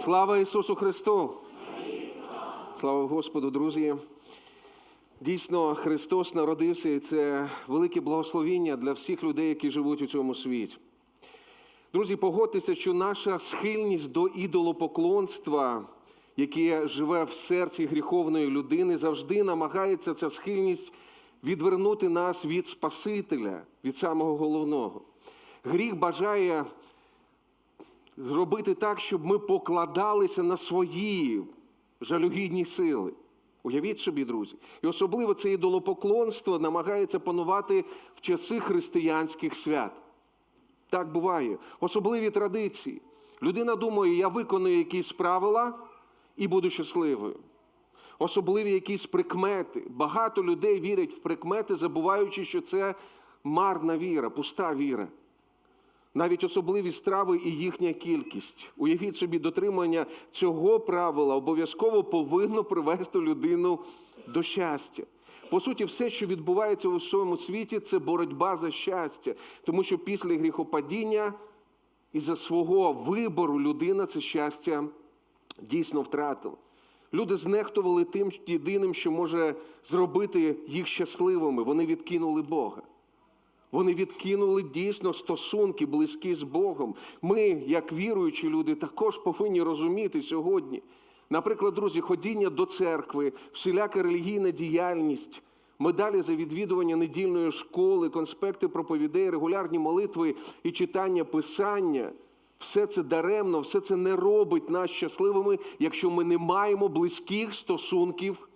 Слава Ісусу Христу! Слава Господу, друзі! Дійсно, Христос народився, і це велике благословіння для всіх людей, які живуть у цьому світі. Друзі, погодьтеся, що наша схильність до ідолопоклонства, яке живе в серці гріховної людини, завжди намагається ця схильність відвернути нас від Спасителя, від самого головного. Гріх бажає зробити так, щоб ми покладалися на свої жалюгідні сили. Уявіть собі, друзі. І особливо це ідолопоклонство намагається панувати в часи християнських свят. Так буває. Особливі традиції. Людина думає, я виконую якісь правила і буду щасливою. Особливі якісь прикмети. Багато людей вірять в прикмети, забуваючи, що це марна віра, пуста віра. Навіть особливі страви і їхня кількість. Уявіть собі, дотримання цього правила обов'язково повинно привести людину до щастя. По суті, все, що відбувається у всьому світі, це боротьба за щастя, тому що після гріхопадіння і за свого вибору людина це щастя дійсно втратила. Люди знехтували тим єдиним, що може зробити їх щасливими. Вони відкинули Бога. Вони відкинули дійсно стосунки близькі з Богом. Ми, як віруючі люди, також повинні розуміти сьогодні. Наприклад, друзі, ходіння до церкви, всіляка релігійна діяльність, медалі за відвідування недільної школи, конспекти проповідей, регулярні молитви і читання писання. Все це даремно, все це не робить нас щасливими, якщо ми не маємо близьких стосунків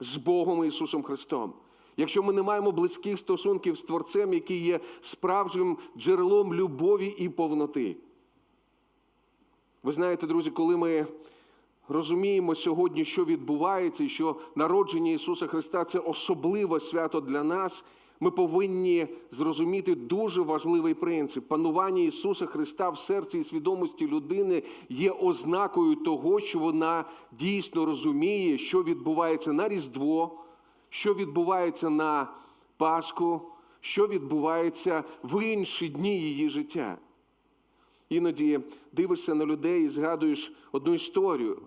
з Богом Ісусом Христом. Якщо ми не маємо близьких стосунків з Творцем, який є справжнім джерелом любові і повноти. Ви знаєте, друзі, коли ми розуміємо сьогодні, що відбувається, і що народження Ісуса Христа це особливе свято для нас, ми повинні зрозуміти дуже важливий принцип. Панування Ісуса Христа в серці і свідомості людини є ознакою того, що вона дійсно розуміє, що відбувається на Різдво що відбувається на Пасху, що відбувається в інші дні її життя. Іноді дивишся на людей і згадуєш одну історію,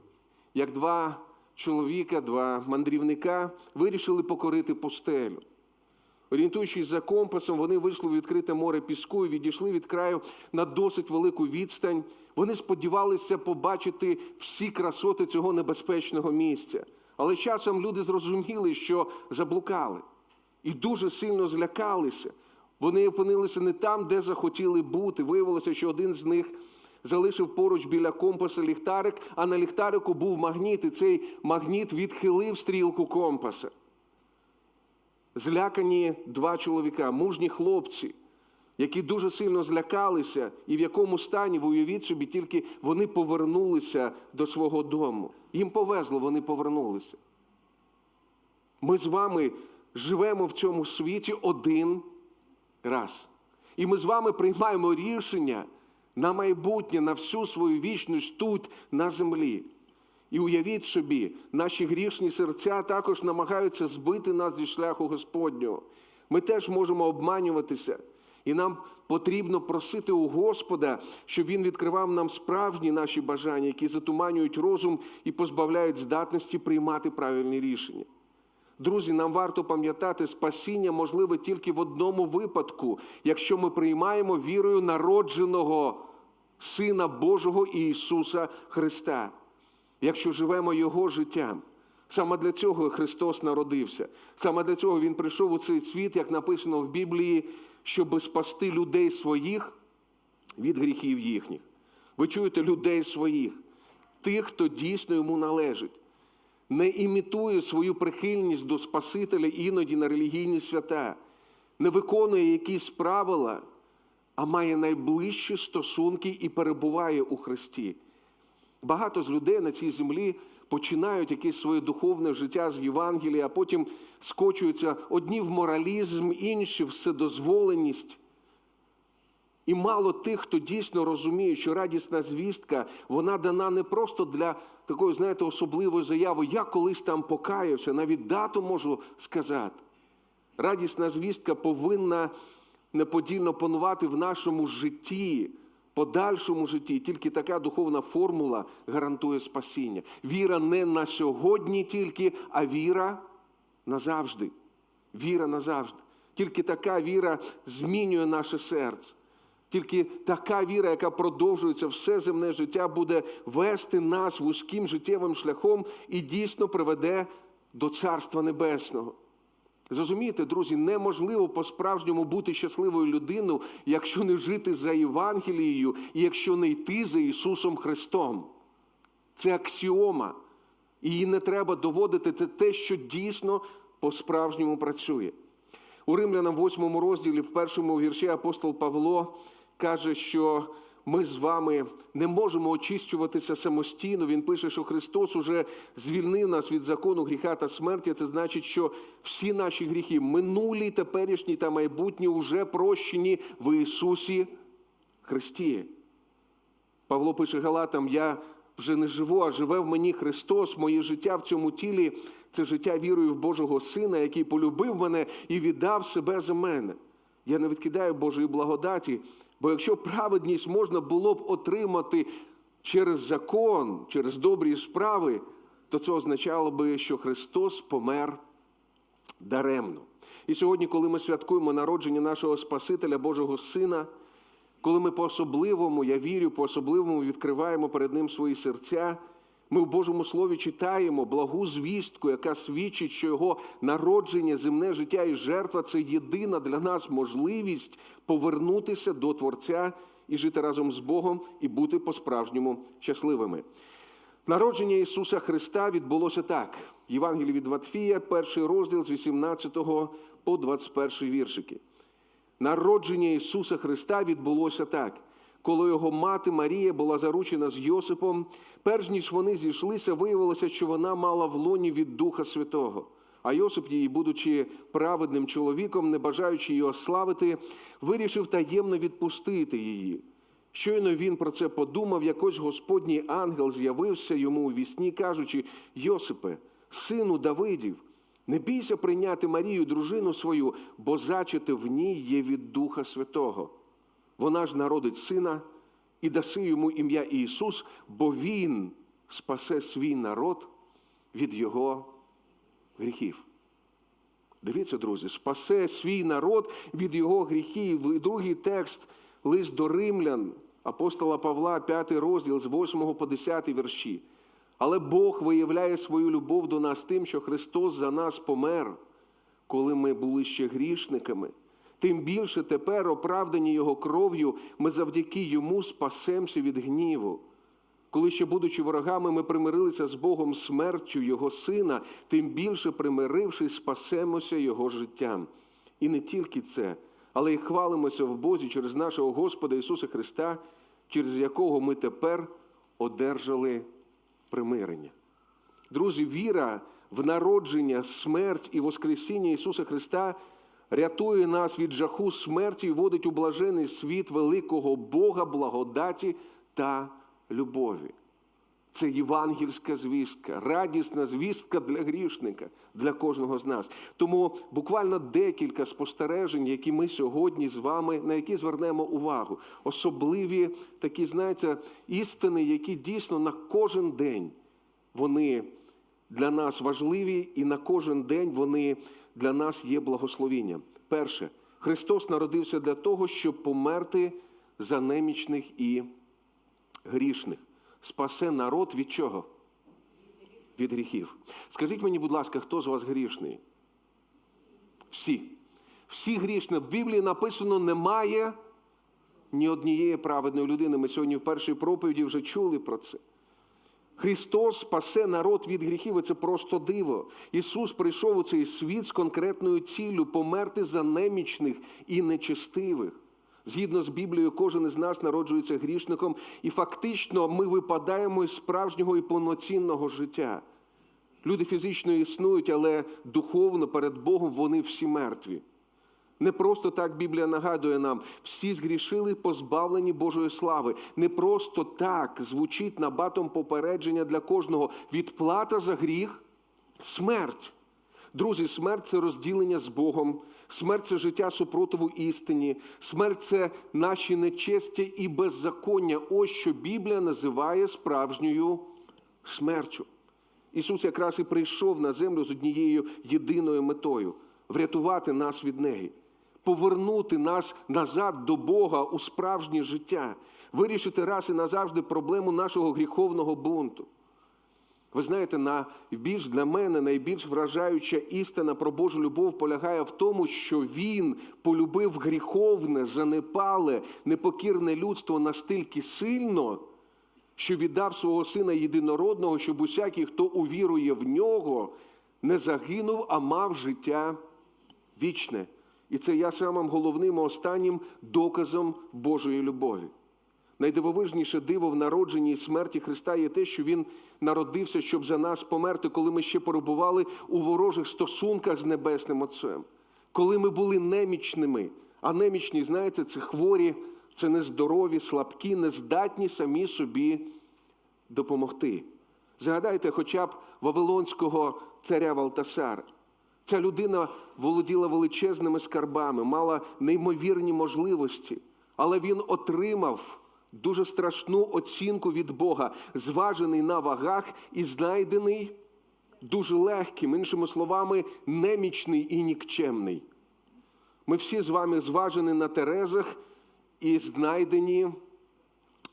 як два чоловіка, два мандрівника вирішили покорити пустелю. Орієнтуючись за компасом, вони вийшли в відкрите море піску і відійшли від краю на досить велику відстань. Вони сподівалися побачити всі красоти цього небезпечного місця. Але часом люди зрозуміли, що заблукали, і дуже сильно злякалися. Вони опинилися не там, де захотіли бути. Виявилося, що один з них залишив поруч біля компаса ліхтарик, а на ліхтарику був магніт, і цей магніт відхилив стрілку компаса. Злякані два чоловіка, мужні хлопці, які дуже сильно злякалися, і в якому стані, ви уявіть собі, тільки вони повернулися до свого дому. Їм повезло, вони повернулися. Ми з вами живемо в цьому світі один раз. І ми з вами приймаємо рішення на майбутнє, на всю свою вічність тут, на землі. І уявіть собі, наші грішні серця також намагаються збити нас зі шляху Господнього. Ми теж можемо обманюватися. І нам потрібно просити у Господа, щоб Він відкривав нам справжні наші бажання, які затуманюють розум і позбавляють здатності приймати правильні рішення. Друзі, нам варто пам'ятати, спасіння можливе тільки в одному випадку, якщо ми приймаємо вірою народженого Сина Божого Ісуса Христа, якщо живемо Його життям. Саме для цього Христос народився. Саме для цього Він прийшов у цей світ, як написано в Біблії, щоб спасти людей своїх від гріхів їхніх. Ви чуєте людей своїх, тих, хто дійсно йому належить. Не імітує свою прихильність до Спасителя іноді на релігійні свята, не виконує якісь правила, а має найближчі стосунки і перебуває у Христі. Багато з людей на цій землі починають якесь своє духовне життя з Євангелія, а потім скочуються одні в моралізм, інші в вседозволеність. І мало тих, хто дійсно розуміє, що радісна звістка, вона дана не просто для такої, знаєте, особливої заяви. Я колись там покаявся, навіть дату можу сказати. Радісна звістка повинна неподільно панувати в нашому житті, подальшому житті тільки така духовна формула гарантує спасіння. Віра не на сьогодні тільки, а віра назавжди. Віра назавжди. Тільки така віра змінює наше серце. Тільки така віра, яка продовжується все земне життя, буде вести нас вузьким життєвим шляхом і дійсно приведе до Царства Небесного. Зрозумієте, друзі, неможливо по-справжньому бути щасливою людиною, якщо не жити за Євангелією і якщо не йти за Ісусом Христом. Це аксіома. І її не треба доводити. Це те, що дійсно по-справжньому працює. У Римлянам 8 розділі, в першому вірші апостол Павло каже, що ми з вами не можемо очищуватися самостійно. Він пише, що Христос уже звільнив нас від закону гріха та смерті. Це значить, що всі наші гріхи, минулі, теперішні та майбутні, вже прощені в Ісусі Христі. Павло пише Галатам: я вже не живу, а живе в мені Христос. Моє життя в цьому тілі це життя вірою в Божого Сина, який полюбив мене і віддав себе за мене. Я не відкидаю Божої благодаті, бо якщо праведність можна було б отримати через закон, через добрі справи, то це означало би, що Христос помер даремно. І сьогодні, коли ми святкуємо народження нашого Спасителя Божого Сина, коли ми по-особливому, я вірю, по-особливому відкриваємо перед Ним свої серця, ми в Божому Слові читаємо благу звістку, яка свідчить, що Його народження, земне життя і жертва це єдина для нас можливість повернутися до Творця і жити разом з Богом і бути по-справжньому щасливими. Народження Ісуса Христа відбулося так. Євангелії від Матфія, перший розділ з 18 по 21 віршики. Народження Ісуса Христа відбулося так. Коли його мати Марія була заручена з Йосипом, перш ніж вони зійшлися, виявилося, що вона мала в лоні від Духа Святого. А Йосип, її, будучи праведним чоловіком, не бажаючи її ославити, вирішив таємно відпустити її. Щойно він про це подумав, якось Господній ангел з'явився йому у вісні, кажучи: Йосипе, сину Давидів, не бійся прийняти Марію, дружину свою, бо зачати в ній є від Духа Святого. Вона ж народить сина і даси йому ім'я Ісус, бо Він спасе свій народ від його гріхів. Дивіться, друзі, спасе свій народ від його гріхів. І другий текст, лист до римлян, апостола Павла, 5 розділ з 8 по 10 вірші. Але Бог виявляє свою любов до нас тим, що Христос за нас помер, коли ми були ще грішниками. Тим більше тепер, оправдані Його кров'ю, ми завдяки Йому спасемося від гніву. Коли ще, будучи ворогами, ми примирилися з Богом смертю Його Сина, тим більше примирившись, спасемося Його життям. І не тільки це, але й хвалимося в Бозі через нашого Господа Ісуса Христа, через якого ми тепер одержали примирення. Друзі, віра в народження, смерть і Воскресіння Ісуса Христа рятує нас від жаху смерті і вводить у блажений світ великого Бога, благодаті та любові. Це євангельська звістка, радісна звістка для грішника, для кожного з нас. Тому буквально декілька спостережень, які ми сьогодні з вами, на які звернемо увагу. Особливі такі, знаєте, істини, які дійсно на кожен день вони для нас важливі, і на кожен день вони для нас є благословінням. Перше, Христос народився для того, щоб померти за немічних і грішних. Спасе народ від чого? Від гріхів. Скажіть мені, будь ласка, хто з вас грішний? Всі. Всі грішні. В Біблії написано, немає ні однієї праведної людини. Ми сьогодні в першій проповіді вже чули про це. Христос спасе народ від гріхів, і це просто диво. Ісус прийшов у цей світ з конкретною ціллю померти за немічних і нечестивих. Згідно з Біблією, кожен із нас народжується грішником, і фактично ми випадаємо із справжнього і повноцінного життя. Люди фізично існують, але духовно перед Богом вони всі мертві. Не просто так Біблія нагадує нам, всі згрішили, позбавлені Божої слави. Не просто так звучить набатом попередження для кожного. Відплата за гріх смерть. Друзі, смерть це розділення з Богом, смерть це життя супротиву істині, смерть це наші нечестя і беззаконня. Ось що Біблія називає справжньою смертю. Ісус якраз і прийшов на землю з однією єдиною метою врятувати нас від неї, повернути нас назад до Бога у справжнє життя, вирішити раз і назавжди проблему нашого гріховного бунту. Ви знаєте, найбільш для мене найбільш вражаюча істина про Божу любов полягає в тому, що Він полюбив гріховне, занепале, непокірне людство настільки сильно, що віддав свого сина єдинородного, щоб усякий, хто увірує в нього, не загинув, а мав життя вічне. І це є самим головним і останнім доказом Божої любові. Найдивовижніше диво в народженні і смерті Христа є те, що Він народився, щоб за нас померти, коли ми ще перебували у ворожих стосунках з Небесним Отцем, коли ми були немічними. А немічні, знаєте, це хворі, це нездорові, слабкі, нездатні самі собі допомогти. Згадайте хоча б Вавилонського царя Валтасара. Ця людина володіла величезними скарбами, мала неймовірні можливості, але він отримав дуже страшну оцінку від Бога, зважений на вагах і знайдений дуже легким, іншими словами, немічний і нікчемний. Ми всі з вами зважені на терезах і знайдені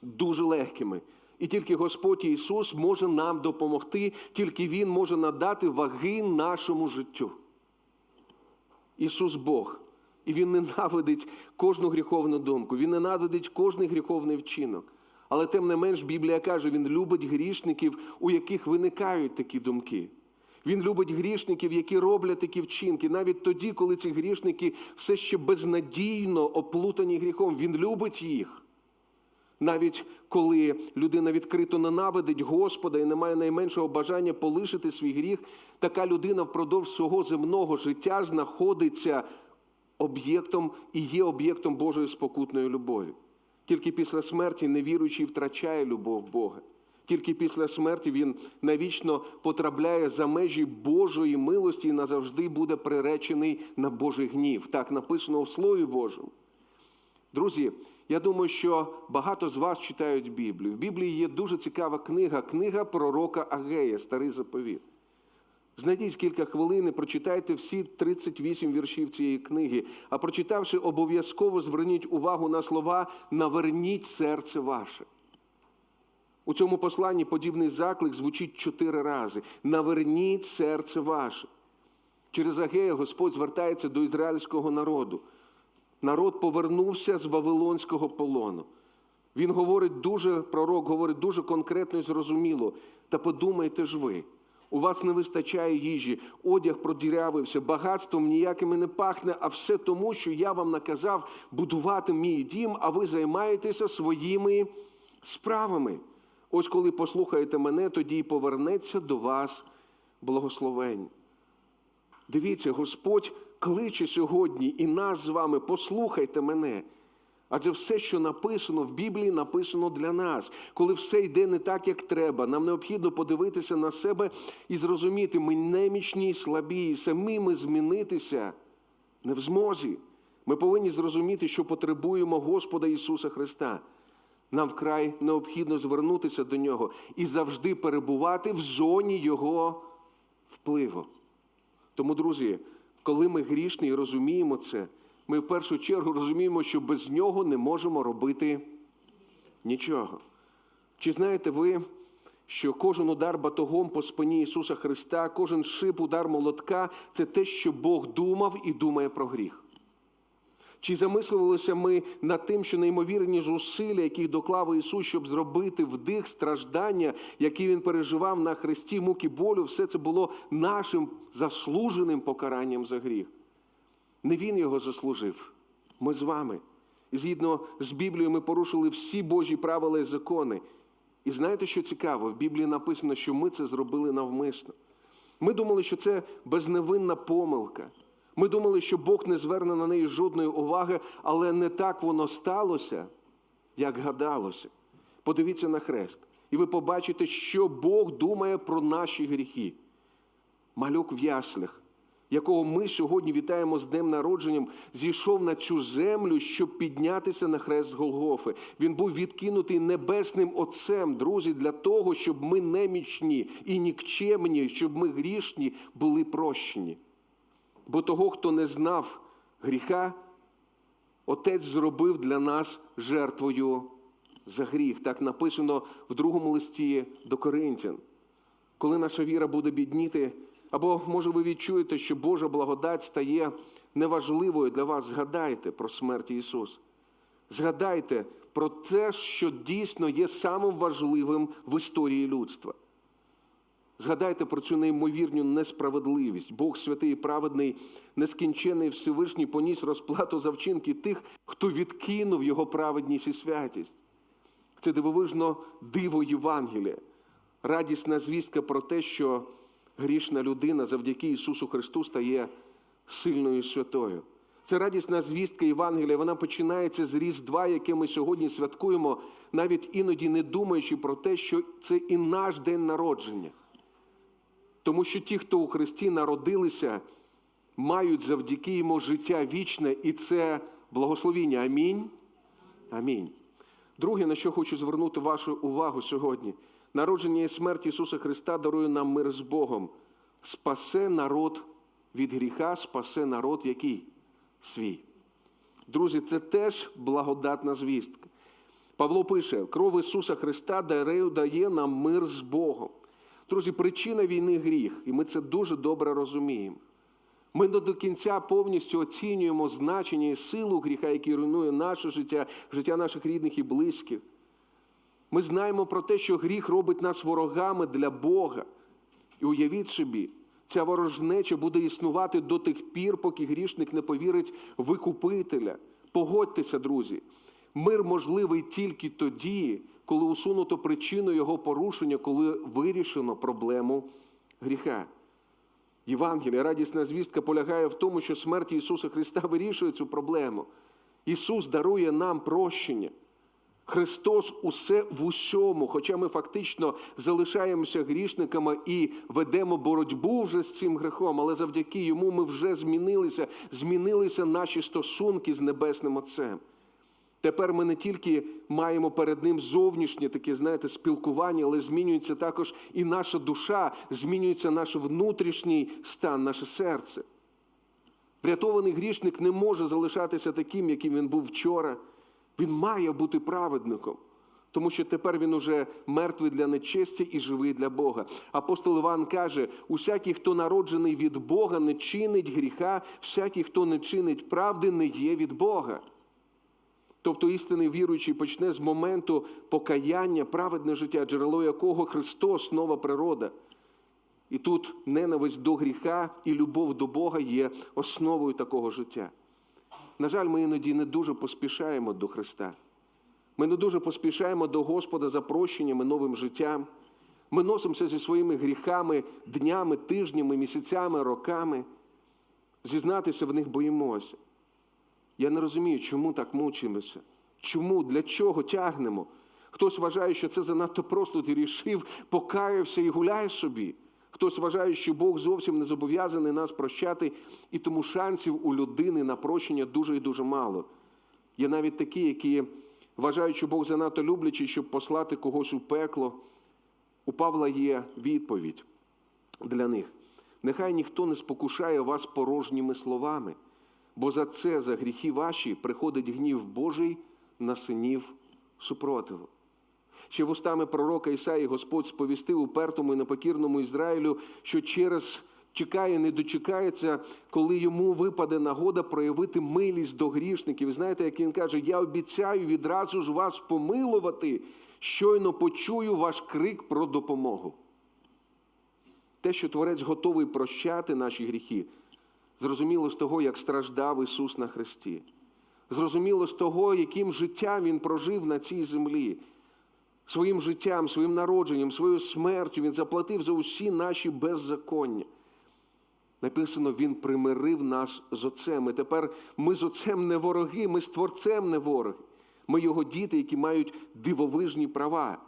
дуже легкими. І тільки Господь Ісус може нам допомогти, тільки Він може надати ваги нашому життю. Ісус Бог. І Він ненавидить кожну гріховну думку, Він ненавидить кожний гріховний вчинок. Але тим не менш Біблія каже, Він любить грішників, у яких виникають такі думки. Він любить грішників, які роблять такі вчинки, навіть тоді, коли ці грішники все ще безнадійно оплутані гріхом. Він любить їх. Навіть коли людина відкрито ненавидить Господа і не має найменшого бажання полишити свій гріх, така людина впродовж свого земного життя знаходиться об'єктом і є об'єктом Божої спокутної любові. Тільки після смерті невіруючий втрачає любов Бога. Тільки після смерті він навічно потрапляє за межі Божої милості і назавжди буде приречений на Божий гнів. Так написано в Слові Божому. Друзі, я думаю, що багато з вас читають Біблію. В Біблії є дуже цікава книга, книга пророка Агея, Старий заповіт. Знайдіть кілька хвилин і прочитайте всі 38 віршів цієї книги. А прочитавши, обов'язково зверніть увагу на слова Наверніть серце ваше. У цьому посланні подібний заклик звучить чотири рази: Наверніть серце ваше. Через Агея Господь звертається до ізраїльського народу. Народ повернувся з Вавилонського полону. Він говорить дуже, пророк говорить дуже конкретно і зрозуміло. Та подумайте ж ви, у вас не вистачає їжі, одяг продірявився, багатством ніякими не пахне, а все тому, що я вам наказав будувати мій дім, а ви займаєтеся своїми справами. Ось коли послухаєте мене, тоді й повернеться до вас благословень. Дивіться, Господь кличе сьогодні і нас з вами, послухайте мене. Адже все, що написано в Біблії, написано для нас. Коли все йде не так, як треба, нам необхідно подивитися на себе і зрозуміти, ми немічні і слабі, і самі ми змінитися не в змозі. Ми повинні зрозуміти, що потребуємо Господа Ісуса Христа. Нам вкрай необхідно звернутися до Нього і завжди перебувати в зоні Його впливу. Тому, друзі, коли ми грішні і розуміємо це, ми в першу чергу розуміємо, що без нього не можемо робити нічого. Чи знаєте ви, що кожен удар батогом по спині Ісуса Христа, кожен шип, удар молотка це те, що Бог думав і думає про гріх? Чи замислювалися ми над тим, що неймовірні зусилля, які доклав Ісус, щоб зробити вдих страждання, які Він переживав на хресті, муки болю, все це було нашим заслуженим покаранням за гріх? Не Він його заслужив, ми з вами. І згідно з Біблією, ми порушили всі Божі правила і закони. І знаєте, що цікаво? В Біблії написано, що ми це зробили навмисно. Ми думали, що це безневинна помилка. Ми думали, що Бог не зверне на неї жодної уваги, але не так воно сталося, як гадалося. Подивіться на хрест, і ви побачите, що Бог думає про наші гріхи. Малюк в яслях, якого ми сьогодні вітаємо з днем народженням, зійшов на цю землю, щоб піднятися на хрест Голгофи. Він був відкинутий небесним Отцем, друзі, для того, щоб ми немічні і нікчемні, щоб ми грішні були прощені. Бо того, хто не знав гріха, Отець зробив для нас жертвою за гріх. Так написано в другому листі до Коринтян. Коли наша віра буде бідніти, або, може, ви відчуєте, що Божа благодать стає неважливою для вас, згадайте про смерть Ісуса. Згадайте про те, що дійсно є самим важливим в історії людства. Згадайте про цю неймовірну несправедливість. Бог святий і праведний, нескінчений Всевишній поніс розплату за вчинки тих, хто відкинув його праведність і святість. Це дивовижно диво Євангелія, радісна звістка про те, що грішна людина завдяки Ісусу Христу стає сильною і святою. Це радісна звістка Євангелія. Вона починається з Різдва, яке ми сьогодні святкуємо, навіть іноді не думаючи про те, що це і наш день народження. Тому що ті, хто у Христі народилися, мають завдяки йому життя вічне, і це благословіння. Амінь. Амінь. Друге, на що хочу звернути вашу увагу сьогодні, народження і смерть Ісуса Христа дарує нам мир з Богом. Спасе народ від гріха, спасе народ який? Свій. Друзі, це теж благодатна звістка. Павло пише: кров Ісуса Христа дає нам мир з Богом. Друзі, причина війни гріх, і ми це дуже добре розуміємо. Ми не до кінця повністю оцінюємо значення і силу гріха, який руйнує наше життя, життя наших рідних і близьких. Ми знаємо про те, що гріх робить нас ворогами для Бога. І уявіть собі, ця ворожнеча буде існувати до тих пір, поки грішник не повірить викупителя. Погодьтеся, друзі, мир можливий тільки тоді, коли усунуто причину його порушення, коли вирішено проблему гріха. Євангелія, радісна звістка полягає в тому, що смерть Ісуса Христа вирішує цю проблему. Ісус дарує нам прощення. Христос усе в усьому, хоча ми фактично залишаємося грішниками і ведемо боротьбу вже з цим грехом, але завдяки йому ми вже змінилися, змінилися наші стосунки з Небесним Отцем. Тепер ми не тільки маємо перед ним зовнішнє таке, знаєте, спілкування, але змінюється також і наша душа, змінюється наш внутрішній стан, наше серце. Врятований грішник не може залишатися таким, яким він був вчора. Він має бути праведником, тому що тепер він уже мертвий для нечестя і живий для Бога. Апостол Іван каже: усякий, хто народжений від Бога, не чинить гріха, всякий, хто не чинить правди, не є від Бога. Тобто істинний віруючий почне з моменту покаяння, праведне життя, джерело якого Христос, нова природа. І тут ненависть до гріха і любов до Бога є основою такого життя. На жаль, ми іноді не дуже поспішаємо до Христа. Ми не дуже поспішаємо до Господа за прощенням новим життям. Ми носимося зі своїми гріхами днями, тижнями, місяцями, роками. Зізнатися в них боїмося. Я не розумію, чому так мучимося. Чому, для чого тягнемо? Хтось вважає, що це занадто просто ти рішив, покаявся і гуляє собі. Хтось вважає, що Бог зовсім не зобов'язаний нас прощати, і тому шансів у людини на прощення дуже і дуже мало. Є навіть такі, які вважають, що Бог занадто люблячий, щоб послати когось у пекло. У Павла є відповідь для них. Нехай ніхто не спокушає вас порожніми словами, бо за це, за гріхи ваші, приходить гнів Божий на синів супротиву. Ще вустами пророка Ісаї Господь сповістив упертому і непокірному Ізраїлю, що через чекає, не дочекається, коли йому випаде нагода проявити милість до грішників. Знаєте, як він каже, я обіцяю відразу ж вас помилувати, щойно почую ваш крик про допомогу. Те, що Творець готовий прощати наші гріхи, зрозуміло з того, як страждав Ісус на Христі. Зрозуміло з того, яким життям Він прожив на цій землі. Своїм життям, своїм народженням, своєю смертю Він заплатив за усі наші беззаконня. Написано, Він примирив нас з Отцем. І тепер ми з Отцем не вороги, ми з Творцем не вороги. Ми його діти, які мають дивовижні права.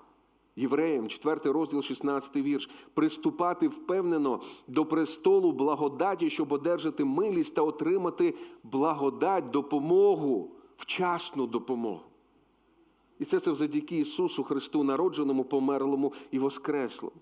Євреям, 4 розділ, 16 вірш, приступати впевнено до престолу благодаті, щоб одержати милість та отримати благодать, допомогу, вчасну допомогу. І це все завдяки Ісусу Христу, народженому, померлому і воскреслому.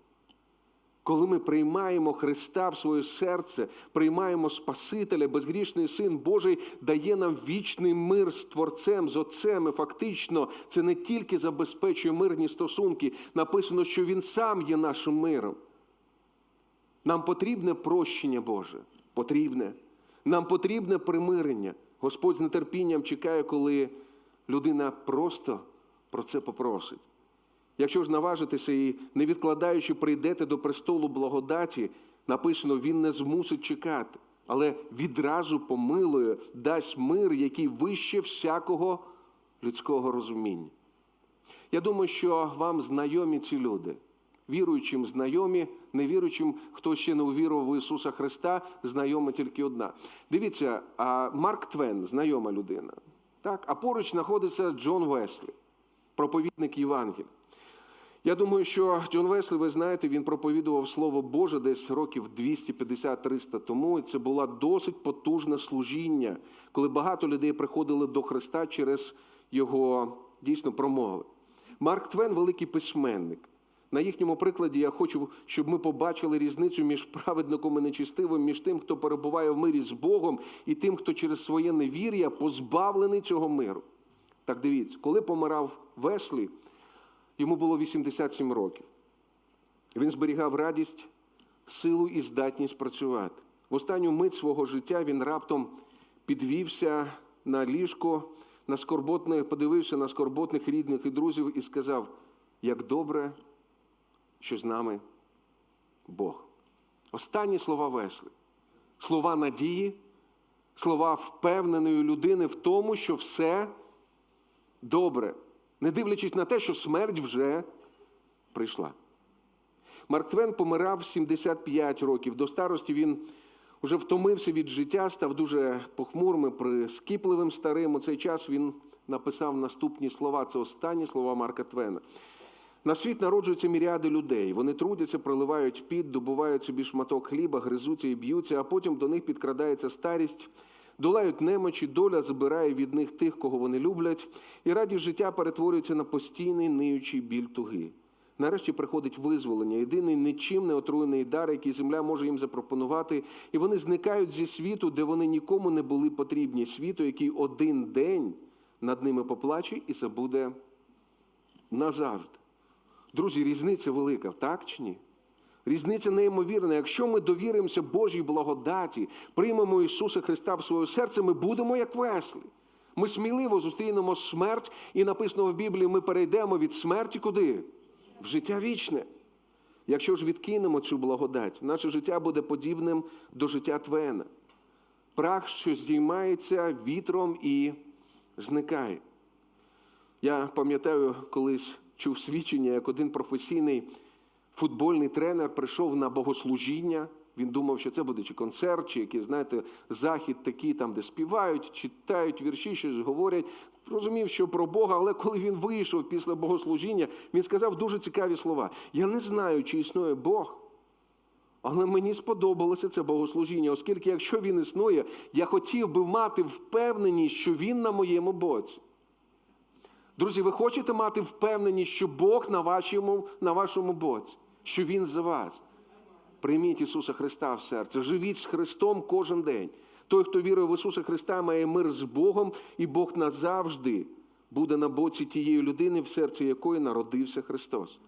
Коли ми приймаємо Христа в своє серце, приймаємо Спасителя, безгрішний Син Божий дає нам вічний мир з Творцем, з Отцем. І фактично, це не тільки забезпечує мирні стосунки. Написано, що Він сам є нашим миром. Нам потрібне прощення Боже. Потрібне. Нам потрібне примирення. Господь з нетерпінням чекає, коли людина просто про це попросить. Якщо ж наважитеся і не відкладаючи, прийдете до престолу благодаті, написано, він не змусить чекати, але відразу помилує, дасть мир, який вище всякого людського розуміння. Я думаю, що вам знайомі ці люди. Віруючим знайомі, невіруючим, хто ще не увірував в Ісуса Христа, знайома тільки одна. Дивіться, Марк Твен, знайома людина. Так? А поруч знаходиться Джон Веслі, проповідник Євангелія. Я думаю, що Джон Веслі, ви знаєте, він проповідував Слово Боже десь років 250-300 тому. І це було досить потужне служіння, коли багато людей приходили до Христа через його дійсно промови. Марк Твен великий письменник. На їхньому прикладі я хочу, щоб ми побачили різницю між праведником і нечистивим, між тим, хто перебуває в мирі з Богом, і тим, хто через своє невір'я позбавлений цього миру. Так дивіться, коли помирав Веслі, Йому було 87 років. Він зберігав радість, силу і здатність працювати. В останню мить свого життя він раптом підвівся на ліжко, на скорботне, подивився на скорботних рідних і друзів і сказав: як добре, що з нами Бог. Останні слова Весли. Слова надії, слова впевненої людини в тому, що все добре не дивлячись на те, що смерть вже прийшла. Марк Твен помирав 75 років. До старості він вже втомився від життя, став дуже похмурим, прискіпливим старим. У цей час він написав наступні слова. Це останні слова Марка Твена. На світ народжуються міріади людей. Вони трудяться, проливають під, добувають собі шматок хліба, гризуться і б'ються, а потім до них підкрадається старість. Долають немочі, доля забирає від них тих, кого вони люблять, і радість життя перетворюється на постійний ниючий біль туги. Нарешті приходить визволення, єдиний нічим не отруєний дар, який земля може їм запропонувати, і вони зникають зі світу, де вони нікому не були потрібні, світу, який один день над ними поплаче і забуде назавжди. Друзі, різниця велика, так чи ні? Різниця неймовірна. Якщо ми довіримося Божій благодаті, приймемо Ісуса Христа в своє серце, ми будемо як веслі. Ми сміливо зустрінемо смерть, і написано в Біблії, ми перейдемо від смерті куди? В життя вічне. Якщо ж відкинемо цю благодать, наше життя буде подібним до життя Твена. Прах, що здіймається вітром і зникає. Я пам'ятаю, колись чув свідчення, як один професійний футбольний тренер прийшов на богослужіння. Він думав, що це буде чи концерт, чи якийсь, знаєте, захід такий, там, де співають, читають вірші, щось говорять. Розумів, що про Бога, але коли він вийшов після богослужіння, він сказав дуже цікаві слова. Я не знаю, чи існує Бог, але мені сподобалося це богослужіння, оскільки, якщо він існує, я хотів би мати впевненість, що він на моєму боці. Друзі, ви хочете мати впевненість, що Бог на вашому, на вашому боці, що Він за вас. Прийміть Ісуса Христа в серце, живіть з Христом кожен день. Той, хто вірує в Ісуса Христа, має мир з Богом, і Бог назавжди буде на боці тієї людини, в серці якої народився Христос.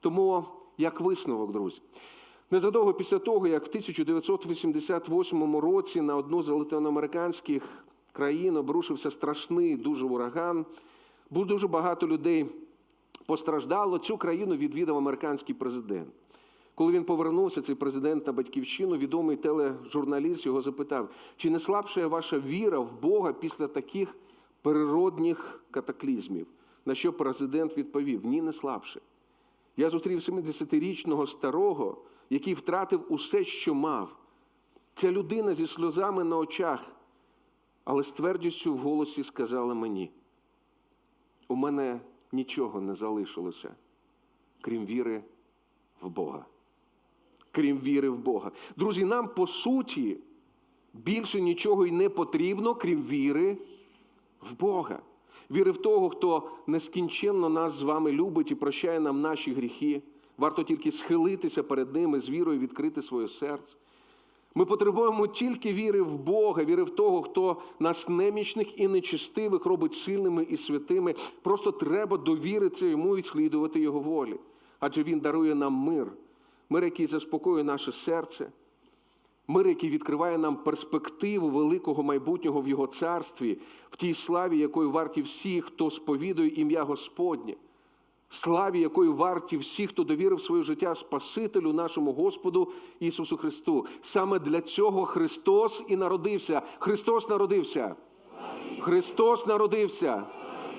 Тому, як висновок, друзі, незадовго після того, як в 1988 році на одну з латиноамериканських країн обрушився страшний дуже ураган, Було дуже багато людей постраждало. Цю країну відвідав американський президент. Коли він повернувся, цей президент на батьківщину, відомий тележурналіст його запитав, чи не слабша ваша віра в Бога після таких природних катаклізмів? На що президент відповів: Ні, не слабше. Я зустрів 70-річного старого, який втратив усе, що мав. Ця людина зі сльозами на очах, але з твердістю в голосі сказала мені: у мене нічого не залишилося, крім віри в Бога. Крім віри в Бога. Друзі, нам по суті більше нічого й не потрібно, крім віри в Бога. Віри в того, хто нескінченно нас з вами любить і прощає нам наші гріхи. Варто тільки схилитися перед ними з вірою, відкрити своє серце. Ми потребуємо тільки віри в Бога, віри в того, хто нас немічних і нечистивих робить сильними і святими. Просто треба довіритися йому і слідувати його волі. Адже він дарує нам мир, мир, який заспокоює наше серце, мир, який відкриває нам перспективу великого майбутнього в його царстві, в тій славі, якої варті всі, хто сповідує ім'я Господнє славі якої варті всі, хто довірив своє життя Спасителю нашому Господу Ісусу Христу. Саме для цього Христос і народився. Христос народився. Христос народився.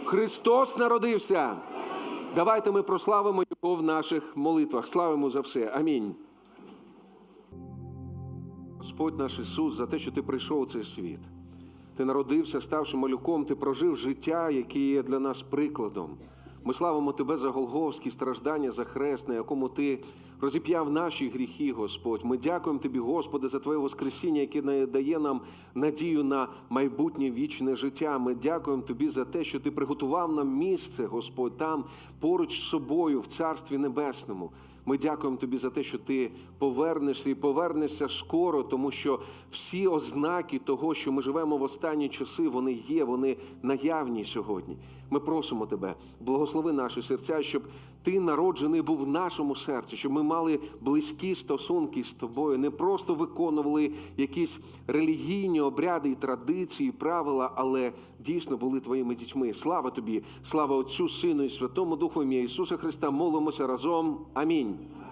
Христос народився. Давайте ми прославимо Його в наших молитвах. Славимо за все. Амінь. Господь наш Ісус, за те, що Ти прийшов у цей світ. Ти народився, ставши малюком, ти прожив життя, яке є для нас прикладом. Ми славимо Тебе за Голговські страждання, за хрест, на якому Ти розіп'яв наші гріхи, Господь. Ми дякуємо Тобі, Господи, за Твоє Воскресіння, яке дає нам надію на майбутнє вічне життя. Ми дякуємо Тобі за те, що Ти приготував нам місце, Господь, там поруч з собою, в Царстві Небесному. Ми дякуємо тобі за те, що ти повернешся і повернешся скоро, тому що всі ознаки того, що ми живемо в останні часи, вони є, вони наявні сьогодні. Ми просимо тебе, благослови наші серця, щоб ти народжений був в нашому серці, щоб ми мали близькі стосунки з тобою, не просто виконували якісь релігійні обряди і традиції, правила, але дійсно були твоїми дітьми. Слава тобі, слава Отцю, Сину і Святому Духу, ім'я Ісуса Христа. Молимося разом. Амінь. you.